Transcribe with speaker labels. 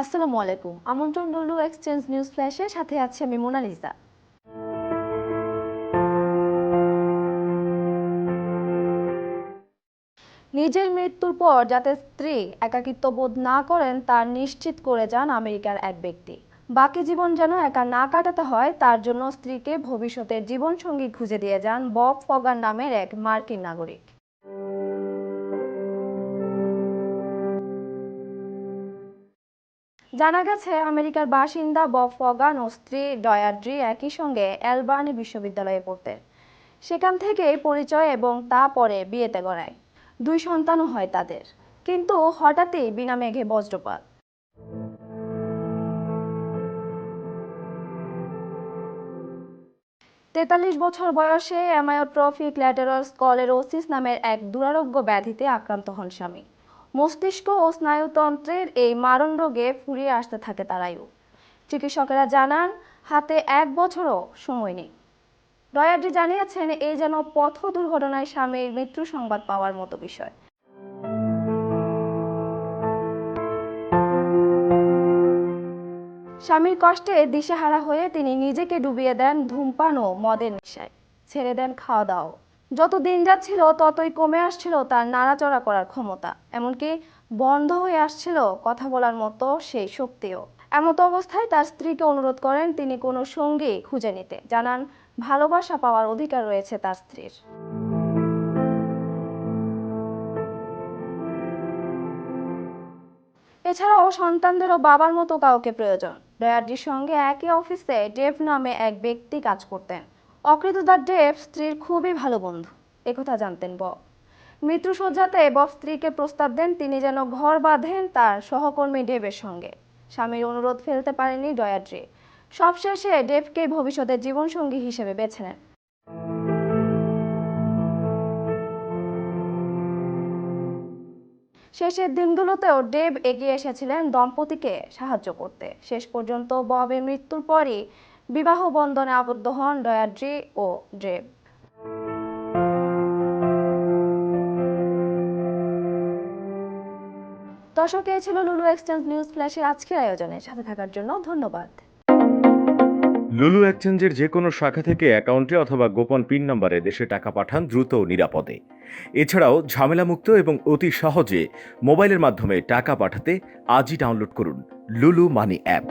Speaker 1: আসসালামু আলাইকুম। আমন্ত্রণ লুলু এক্সচেঞ্জ নিউজ ফ্ল্যাশের সাথে আছে আমি মোনালিসা। নিজের মৃত্যুর পর যাতে স্ত্রী একাকিত্ব বোধ না করেন, তা নিশ্চিত করে যান আমেরিকার এক ব্যক্তি। বাকি জীবন যেন একা না কাটাতে হয়, তার জন্য স্ত্রীকে ভবিষ্যতের জীবনসঙ্গী খুঁজে দিয়ে যান বব ফগার নামের এক মার্কিন নাগরিক। জানা গেছে, আমেরিকার বাসিন্দা বব ফগান ও স্ত্রী ডয়াড্রি একই সঙ্গে অ্যালবার্নি বিশ্ববিদ্যালয়ে পড়তেন। সেখান থেকেই পরিচয় এবং তা পরে বিয়েতে গড়ায়। দুই সন্তানও হয় তাদের। কিন্তু হঠাৎই বিনা মেঘে বজ্রপাত। তেতাল্লিশ বছর বয়সে অ্যামায়োট্রফিক ল্যাটেরাল স্কলেরোসিস নামের এক দুরারোগ্য ব্যাধিতে আক্রান্ত হন স্বামী। মস্তিষ্ক ও স্নায়ুতন্ত্রের এই মারণ রোগে ফুরিয়ে আসতে থাকে তারাইও চিকিৎসকেরা জানান, হাতে এক বছরও সময় নেই। ডয়ারজি জানিয়েছেন এই যেন পথ দুর্ঘটনায় স্বামীর মৃত্যু সংবাদ পাওয়ার মতো বিষয়। স্বামীর কষ্টে দিশেহারা হয়ে তিনি নিজেকে ডুবিয়ে দেন ধূমপান ও মদের নেশায়। ছেড়ে দেন খাওয়া দাওয়া যত দিন যাচ্ছিল, ততই কমে আসছিল তার নাড়াচড়া করার ক্ষমতা। এমনকি বন্ধ হয়ে আসছিল কথা বলার মতো সেই শক্তিও। এমত অবস্থায় তার স্ত্রীকে অনুরোধ করেন তিনি কোনো সঙ্গী খুঁজে নিতে। জানান, ভালোবাসা পাওয়ার অধিকার রয়েছে তার স্ত্রীর। এছাড়াও সন্তানদেরও বাবার মতো কাউকে প্রয়োজন। ডয়ারজির সঙ্গে একই অফিসে ডেভ নামে এক ব্যক্তি কাজ করতেন। অকৃতদার ডেভ স্ত্রীর খুবই ভালো বন্ধু। একথা জানতেন বব মৃত্যুসজ্জাতে বব স্ত্রীকে প্রস্তাব দেন, তিনি যেন ঘর বাঁধেন তার সহকর্মী ডেভের সঙ্গে। স্বামীর অনুরোধ ফেলতে পারেনি ডয়াড্রি সবশেষে ডেভকে ভবিষ্যতের জীবনসঙ্গী হিসেবে বেছে নেন। শেষের দিনগুলোতেও ডেভ এগিয়ে এসেছিলেন দম্পতিকে সাহায্য করতে। শেষ পর্যন্ত ববের মৃত্যুর পরই বিবাহ বন্ধনে আবদ্ধ হন ডয়াড্রি ও ডেভ দর্শক, এই ছিল লুলু এক্সচেঞ্জ নিউজ ফ্ল্যাশের আজকের আয়োজনে সাথে থাকার জন্য ধন্যবাদ।
Speaker 2: লুলু এক্সচেঞ্জের যে কোনো শাখা থেকে অ্যাকাউন্টে অথবা গোপন পিন নম্বরে দেশে টাকা পাঠান দ্রুত ও নিরাপদে। এছাড়াও ঝামেলামুক্ত এবং অতি সহজে মোবাইলের মাধ্যমে টাকা পাঠাতে আজই ডাউনলোড করুন লুলু মানি অ্যাপ।